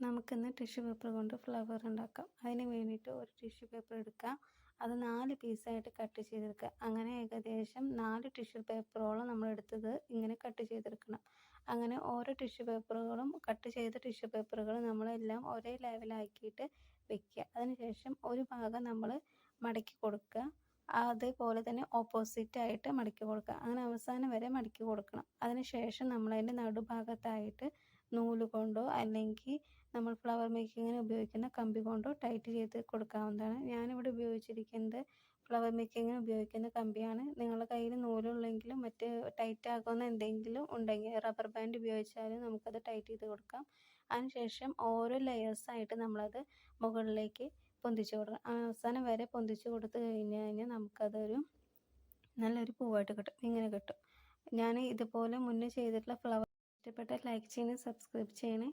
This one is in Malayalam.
നമുക്കിന്ന് ടിഷ്യൂ പേപ്പർ കൊണ്ട് ഫ്ലവർ ഉണ്ടാക്കാം. അതിന് വേണ്ടിയിട്ട് ഒരു ടിഷ്യൂ പേപ്പർ എടുക്കാം അത് നാല് പീസായിട്ട് കട്ട് ചെയ്തെടുക്കുക. അങ്ങനെ ഏകദേശം നാല് ടിഷ്യൂ പേപ്പറോളം നമ്മൾ എടുത്തത് ഇങ്ങനെ കട്ട് ചെയ്തെടുക്കണം. അങ്ങനെ ഓരോ ടിഷ്യൂ പേപ്പറുകളും കട്ട് ചെയ്ത ടിഷ്യൂ പേപ്പറുകൾ നമ്മളെല്ലാം ഒരേ ലെവലാക്കിയിട്ട് വെക്കുക. അതിനുശേഷം ഒരു ഭാഗം നമ്മൾ മടക്കി കൊടുക്കുക. അതേപോലെ തന്നെ ഓപ്പോസിറ്റ് ആയിട്ട് മടക്കി കൊടുക്കുക. അങ്ങനെ അവസാനം വരെ മടക്കി കൊടുക്കണം. അതിനുശേഷം നമ്മൾ അതിന്റെ നടുഭാഗത്തായിട്ട് നൂൽ കൊണ്ടോ അല്ലെങ്കിൽ നമ്മൾ ഫ്ലവർ മേക്കിങ്ങിന് ഉപയോഗിക്കുന്ന കമ്പി കൊണ്ടോ ടൈറ്റ് ചെയ്ത് കൊടുക്കാവുന്നതാണ്. ഞാനിവിടെ ഉപയോഗിച്ചിരിക്കുന്നത് ഫ്ലവർ മേക്കിങ്ങിന് ഉപയോഗിക്കുന്ന കമ്പിയാണ്. നിങ്ങളുടെ കയ്യിൽ നൂലുള്ളെങ്കിലും മറ്റ് ടൈറ്റ് ആകുന്ന എന്തെങ്കിലും ഉണ്ടെങ്കിൽ റബ്ബർ ബാൻഡ് ഉപയോഗിച്ചാലും നമുക്കത് ടൈറ്റ് ചെയ്ത് കൊടുക്കാം. അതിനുശേഷം ഓരോ ലെയേഴ്സായിട്ട് നമ്മളത് മുകളിലേക്ക് പൊന്തിച്ച് കൊടുക്കണം. അവസാനം വരെ പൊന്തിച്ച് കൊടുത്ത് കഴിഞ്ഞ് കഴിഞ്ഞാൽ നമുക്കതൊരു നല്ലൊരു പൂവായിട്ട് കിട്ടും. ഇങ്ങനെ കിട്ടും. ഞാൻ ഇതുപോലെ മുന്നേ ചെയ്തിട്ടുള്ള ഫ്ലവർ ഇഷ്ടപ്പെട്ട ലൈക്ക് ചെയ്യണേ സബ്സ്ക്രൈബ് ചെയ്യണേ.